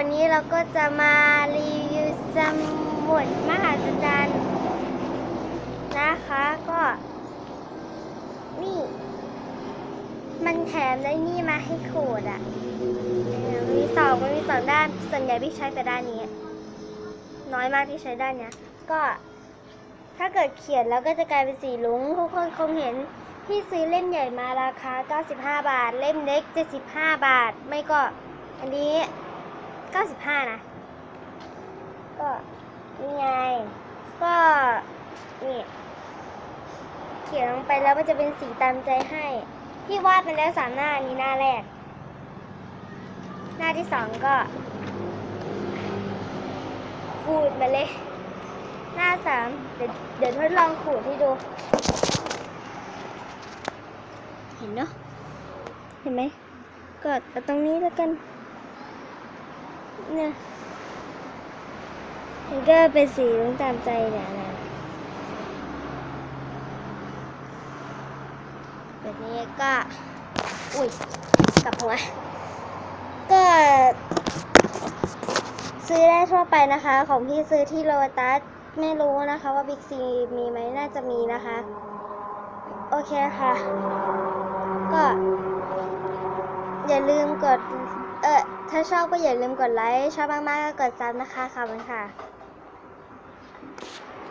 วันนี้เราก็จะมารีวิวสมุดมหาสจรรย์นะคะก็ นี่ มันแถมได้นี่มาให้ขูดอะ่ะมีสองมันมีสองด้านส่วนใหญ่พี่ใช้แต่ด้านนี้ น้อยมากที่ใช้ด้านเนี้ย ก็ถ้าเกิดเขียนแล้วก็จะกลายเป็นสีลุงทุกคนคงเห็นพี่ซื้อเล่มใหญ่มาราคา 95 บาท เล่มเล็ก 75 บาท ไม่ก็อันนี้ 95 นะ ก็นี่ไง ก็นี่เขียนลงไปแล้วมันจะเป็นสีตามใจให้ พี่วาดไปแล้วสามหน้านี้หน้าแรก หน้าที่สองก็ขูดมาเลย หน้าสามเดี๋ยวเดี๋ยวทดลองขูดให้ดู เห็นเนาะเห็นไหมกดเอาตรงนี้แล้วกัน เนี่ยมันก็เป็นสีรุ้งตามใจเนี่ยนะแบบนี้ก็ อุ้ยกลับหัว ก็ ซื้อได้ทั่วไปนะคะ ของพี่ซื้อที่โลตัสไม่รู้นะคะว่าบิ๊กซีมีไหมน่าจะมีนะคะ โอเคค่ะ ก็ อย่าลืมกด เออถ้าชอบก็อย่าลืมกดไลค์ ชอบมากๆก็กดซับนะคะ ขอบคุณค่ะ